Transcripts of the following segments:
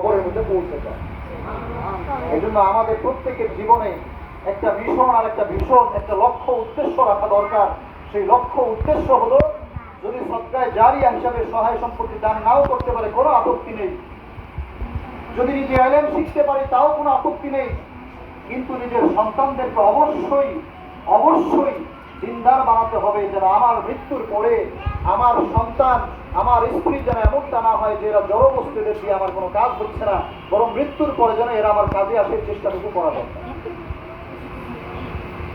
খবরের মধ্যে পৌঁছে যায়। এই জন্য আমাদের প্রত্যেকের জীবনে একটা মিশন আর একটা ভীষণ একটা লক্ষ্য, উদ্দেশ্য রাখা দরকার। সেই লক্ষ্য, উদ্দেশ্য হলো যদি সৎকায় জারিয়া হিসাবে সহায় সম্পত্তি দান নাও করতে পারে, কোনো আপত্তি নেই। যদি নিজে আইলেম শিখতে পারি, তাও কোনো আপত্তি নেই। কিন্তু নিজের সন্তানদেরকে অবশ্যই অবশ্যই দিনদার বানাতে হবে যেন আমার মৃত্যুর পরে আমার সন্তান আমার স্ত্রী যেন এমনটা না হয় যে এরা জড় বস্তুদের দিয়ে আমার কোনো কাজ হচ্ছে না বরং মৃত্যুর পরে যেন এরা আমার কাজে আসে চেষ্টাটুকু করা দরকার।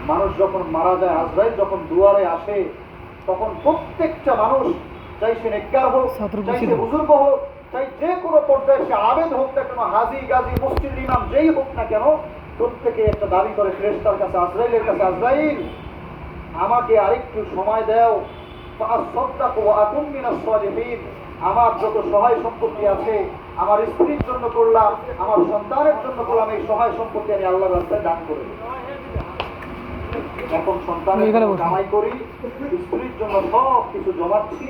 মানুষ যখন মারা যায় আজরাইল যখন দুয়ারে আসে তখন প্রত্যেকটা মানুষ চাই সে নেককার হোক চাই সে বুজুর্গ হোক চাই যে কোনো পর্যায়ে সে আবেদ হোক না কেন হাজি গাজী মসজিদের ইমাম যেই হোক না কেন প্রত্যেকে একটা দাবি করে ফ্রেস্তার কাছে আজরাইলের কাছে আজরাইল আমাকে আরেকটু সময় দাও আমার যত সহায় সম্পত্তি আছে আমার স্ত্রীর জন্য করলাম আমার সন্তানের জন্য করলাম এই সহায় সম্পত্তি আমি আল্লাহর রাস্তায় দান করে এখন সন্তানের কামাই করি স্ত্রীর জন্য সব কিছু জমাচ্ছি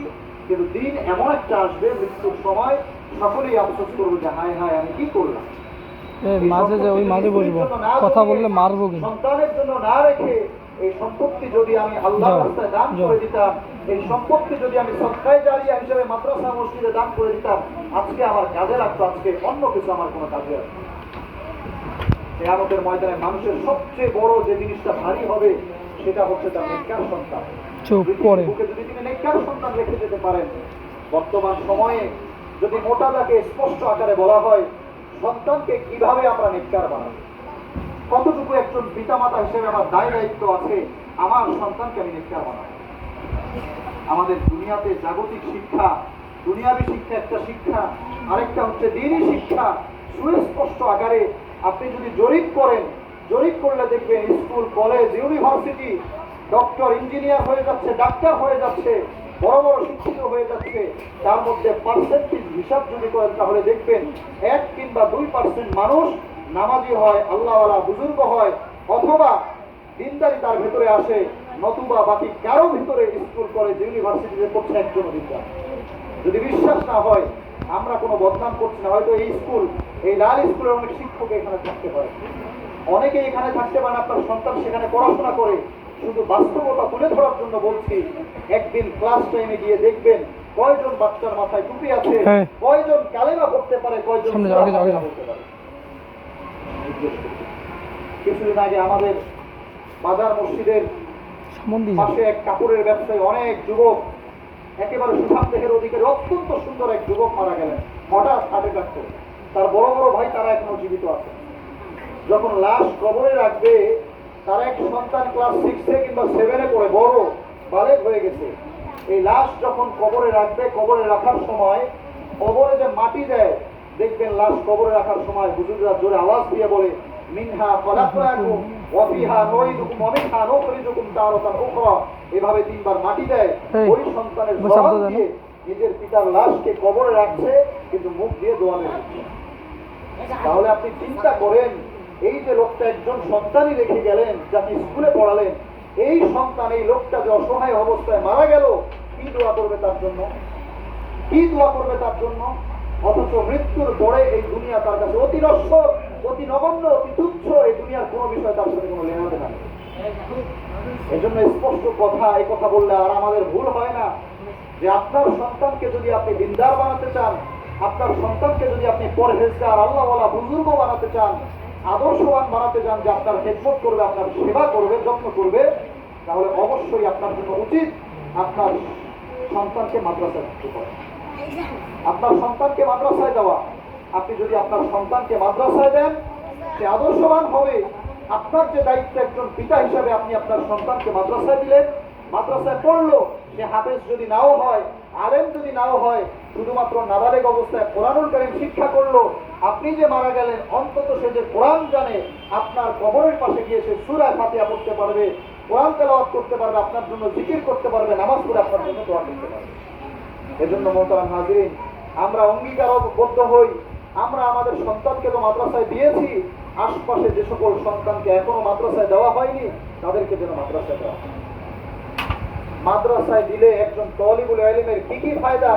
কিন্তু দিন এমন একটা আসবে মৃত্যুর সময় সকলেই আফসোস করব যে হায় হায় আমি কি করলাম? মাঝে যে ওই মাঝে বসবো। কথা বললে মারবো সন্তানের জন্য না রেখে এই সম্পত্তি যদি আমি আল্লাহ রাস্তায় দান করে দিতাম এই সম্পত্তি যদি আমি সৎকায় জারিয়া হিসেবে মাদ্রাসা মসজিদে দান করে দিতাম আজকে আমার কাজে লাগতো আজকে অন্য কিছু আমার কোনো কাজে লাগতো কেয়ামতের ময়দানে মানুষের সবচেয়ে বড় যে জিনিসটা ভারী হবে সেটা হচ্ছে তার নেককার সন্তান। বুকে যদি তিনি নেককার সন্তান রেখে যেতে পারেন বর্তমান সময়ে যদি মোটা দাগে স্পষ্ট আকারে বলা হয় সন্তানকে কীভাবে আমরা নেককার বানাবো? কতটুকু একজন পিতামাতা হিসেবে আমার দায় দায়িত্ব আছে, আমার সন্তানকে আমি নেককার বানাবো? আমাদের দুনিয়াতে জাগতিক শিক্ষা, দুনিয়াবি শিক্ষা একটা শিক্ষা, আরেকটা হচ্ছে দিনই শিক্ষা। সুস্পষ্ট আকারে আপনি যদি জরিপ করেন, জরিপ করলে দেখবেন school, college, university doctor, engineer হয়ে যাচ্ছে, ডাক্তার হয়ে যাচ্ছে, বড় বড় শিক্ষিত হয়ে যাচ্ছে। তার মধ্যে পার্সেন্টেজ হিসাব যদি করেন, তাহলে দেখবেন এক কিংবা দুই পার্সেন্ট মানুষ নামাজি হয় আল্লাহওয়ালা বুজুর্গ হয় অথবা দিনদারি তার ভেতরে আসে নতুবা বাকি কারও ভিতরে স্কুল কলেজ ইউনিভার্সিটিতে পড়ছে একজন দিনদার। যদি বিশ্বাস না হয় আমরা কোনো বদনাম করছি না। হয়তো এই স্কুল এই লাল স্কুলের অনেক শিক্ষক এখানে থাকতে পারে। অনেকে এখানে থাকতে পারে আপনার সন্তান সেখানে পড়াশোনা করে। শুধু বাস্তবতা তুলে ধরার জন্য বলছি একদিন ক্লাস টাইমে গিয়ে দেখবেন কয়জন বাচ্চার মাথায় টুপি আছে হ্যাঁ। কয়জন কালেমা পড়তে পারে কয়জন সামনে যাও, কিছুদিন আগে আমাদের বাজার মসজিদের পাশে এক কাপড়ের ব্যবসায়ী অনেক যুবক একেবারে সুঠাম দেহের অধিকারী অত্যন্ত সুন্দর এক যুবক মারা গেলেন। হঠাৎ হার্ট অ্যাটাক করে। তার বড় বড় ভাই তারা এখনও জীবিত আছে। যখন লাশ কবরে রাখবে তার এক সন্তান ক্লাস সিক্সে কিংবা সেভেনে পড়ে বড় বালেক হয়ে গেছে। এই লাশ যখন কবরে রাখবে কবরে রাখার সময় কবরে যে মাটি দেয় দেখবেন লাশ কবরে রাখার সময় হুজুররা জোরে আওয়াজ দিয়ে বলে মিনহা খলাকনাকুম ওয়া ফিহা ওয়া মিনহা নুখরিজুকুম তারাতান উখরা। এভাবে তিনবার মাটি দেয়। ওই সন্তানের জবান দিয়ে নিজের পিতার লাশকে কবরে রাখছে কিন্তু মুখ দিয়ে তাহলে আপনি চিন্তা করেন এই যে লোকটা একজন সন্তানই রেখে গেলেন যাকে স্কুলে পড়ালেন এই সন্তান এই লোকটা যে অসহায় অবস্থায় মারা গেল কি দোয়া করবে তার জন্য? কি দোয়া করবে তার জন্য? অথচ মৃত্যুর পরে এই দুনিয়া তার কাছে অতি নশ্বর অতি নগণ্য, অতি তুচ্ছ। এই দুনিয়ার কোনো বিষয় তার সাথে কোনো লেনা দেনা নেই। জন্য স্পষ্ট কথা, এই কথা বললে আর আমাদের ভুল হয় না যে আপনার সন্তানকে যদি আপনি দিনদার বানাতে চান, আপনার সন্তানকে যদি আপনি পরহেজগার, আল্লাহওয়ালা বুজুর্গ বানাতে চান, আদর্শবান বানাতে চান যে আপনার খেদমত করবে, আপনার সেবা করবে, যত্ন করবে, তাহলে অবশ্যই আপনার জন্য উচিত আপনার সন্তানকে মাদ্রাসা করা। আপনার সন্তানকে মাদ্রাসায় দেওয়া। আপনি যদি আপনার সন্তানকে মাদ্রাসায় দেন, সে আদর্শবান হবে। আপনার যে দায়িত্ব একজন পিতা হিসাবে আপনি আপনার সন্তানকে মাদ্রাসায় দিলেন, মাদ্রাসায় পড়ল, সে হাফেজ যদি নাও হয়, আলেম যদি নাও হয়, শুধুমাত্র নাবালেগ অবস্থায় কোরআনুল কারিম শিক্ষা করল, আপনি যে মারা গেলেন, অন্তত সে যে কোরআন জানে, আপনার কবরের পাশে গিয়ে সে সুরায় ফাতিয়া পড়তে পারবে, কোরআন তেলাওয়াত করতে পারবে, আপনার জন্য জিকির করতে পারবে, নামাজ পড়ে আপনার জন্য দোয়া করতে পারবে। এজন্য মোহতারাম হাজিরিন, আমরা অঙ্গীকারবদ্ধ হই। আমরা আমাদের সন্তানকে তো মাদ্রাসায় দিয়েছি। আশপাশে যে সকল সন্তানকে এখনও মাদ্রাসায় দেওয়া হয়নি, তাদেরকে যেন মাদ্রাসায় দেওয়া। মাদ্রাসায় দিলে একজন তলিবুল এলমের কি কি ফায়দা?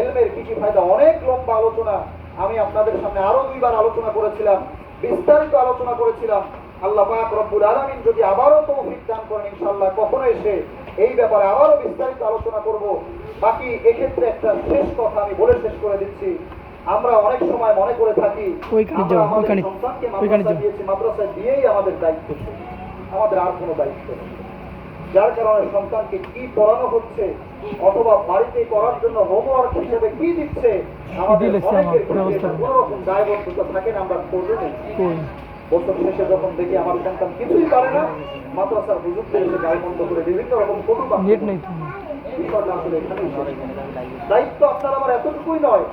এলমের কি কি ফায়দা? অনেক লম্বা আলোচনা। আমি আপনাদের সামনে আরও দুইবার আলোচনা করেছিলাম, বিস্তারিত আলোচনা করেছিলাম। আল্লাহ পাক রব্বুল আলামিন যদি আবারও তৌফিক দান করেন, ইনশাআল্লাহ কখনো এসে এই ব্যাপারে আবারও বিস্তারিত আলোচনা করব। বাকি এক্ষেত্রে একটা শেষ কথা আমি বলে শেষ করে দিচ্ছি। আমরা অনেক সময় মনে করে থাকি আমরা আমাদের সন্তানকে মাদ্রাসায় দিয়েছি মাদ্রাসায় দিয়েই আমাদের দায়িত্ব। আমাদের আর কোনো দায়িত্ব নেই। যার কারণে সন্তানকে কি পড়ানো হচ্ছে অথবা বাড়িতে করার জন্য হোমওয়ার্ক হিসেবে কি দিচ্ছে আমাদের অনেকের। কোনো রকম দায়বদ্ধতা থাকে না আমরা করব বছর শেষে যখন দেখি আমার সন্তান কিছুই পারে না মাদ্রাসার হুজুরদের এসে গায়ে বন্ধ করে বিভিন্ন রকম কটু আসলে দায়িত্ব আপনার আমার এতটুকুই নয়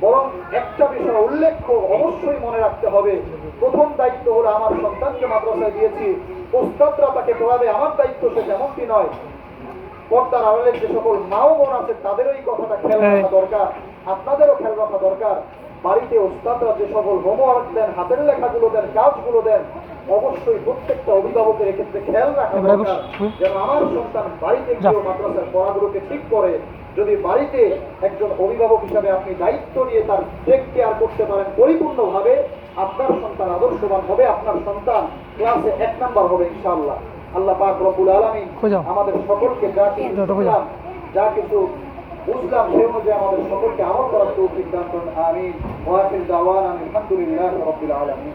বরং একটা বিষয় উল্লেখ্য অবশ্যই মনে রাখতে হবে। প্রথম দায়িত্ব হলো আমার সন্তানকে মাদ্রাসায় দিয়েছি। ওস্তাদরা তাকে পড়াবে আমার দায়িত্ব সে তেমনটি নয়। পর্দার আড়ালের যে সকল মাও বোন আছে তাদেরও এই কথাটা খেয়াল রাখা হ্যাঁ। দরকার। আপনাদেরও খেয়াল রাখা দরকার। বাড়িতে ওস্তাদরা যে সকল হোমওয়ার্ক দেন হাতের লেখাগুলো দেন কাজগুলো দেন অবশ্যই প্রত্যেকটা অভিভাবকের এক্ষেত্রে খেয়াল রাখা দরকার যেন আমার সন্তান বাড়িতে গিয়েও মাদ্রাসার পড়াগুলোকে ঠিক করে যদি বাড়িতে একজন অভিভাবক হিসাবে আপনি দায়িত্ব নিয়ে তার টেক কেয়ার করতে পারেন পরিপূর্ণভাবে আপনার সন্তান আদর্শবান হবে আপনার সন্তান ক্লাসে এক নাম্বার হবে ইনশাআল্লাহ। আল্লাহ পাক রব্বুল আলামিন আমাদের সকলকে যা কিছু বুঝলাম যা কিছু বুঝলাম সেই অনুযায়ী আমাদের সকলকে আমল করার তৌফিক দান করুন আমিন। ওয়াকিল দাওয়ান আলহামদুলিল্লাহ রাব্বিল আলামিন।